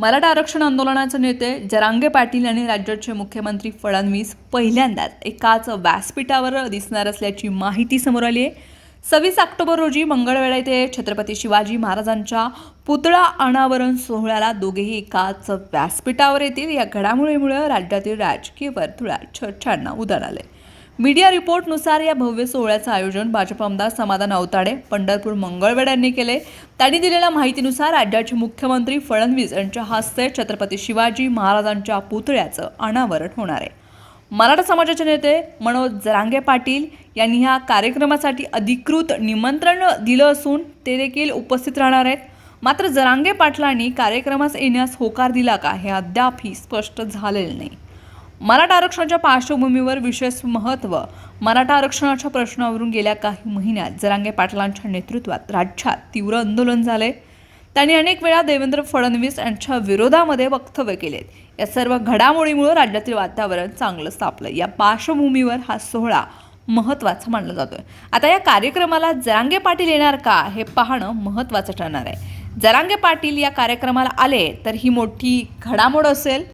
मराठा आरक्षण आंदोलनाचे नेते जरांगे पाटील आणि राज्याचे मुख्यमंत्री फडणवीस पहिल्यांदाच एकाच व्यासपीठावर दिसणार असल्याची माहिती समोर आली आहे. सव्वीस ऑक्टोबर रोजी मंगळवेळा येथे छत्रपती शिवाजी महाराजांच्या पुतळा अनावरण सोहळ्याला दोघेही एकाच व्यासपीठावर येतील. या घडामोडीमुळे राज्यातील राजकीय वर्तुळात चर्चांना उदार आले. मीडिया रिपोर्टनुसार या भव्य सोहळ्याचं आयोजन भाजप आमदार समाधान अवताडे पंढरपूर मंगळवेड्यांनी केले. त्यांनी दिलेल्या माहितीनुसार राज्याचे मुख्यमंत्री फडणवीस यांच्या हस्ते छत्रपती शिवाजी महाराजांच्या पुतळ्याचं अनावरण होणार आहे. मराठा समाजाचे नेते मनोज जरांगे पाटील यांनी ह्या कार्यक्रमासाठी अधिकृत निमंत्रण दिलं असून ते देखील उपस्थित राहणार आहेत. मात्र जरांगे पाटलांनी कार्यक्रमास येण्यास होकार दिला का हे अद्यापही स्पष्ट झालेलं नाही. मराठा आरक्षणाच्या पार्श्वभूमीवर विशेष महत्त्व मराठा आरक्षणाच्या प्रश्नावरून गेल्या काही महिन्यात जरांगे पाटलांच्या नेतृत्वात राज्यात तीव्र आंदोलन झाले. त्यांनी अनेक वेळा देवेंद्र फडणवीस यांच्या विरोधामध्ये वक्तव्य केलेत या सर्व घडामोडीमुळे राज्यातील वातावरण चांगलं स्थापलं या पार्श्वभूमीवर हा सोहळा महत्त्वाचा मानला जातोय. आता या कार्यक्रमाला जरांगे पाटील येणार का हे पाहणं महत्त्वाचं ठरणार आहे. जरांगे पाटील या कार्यक्रमाला आले तर ही मोठी घडामोड असेल.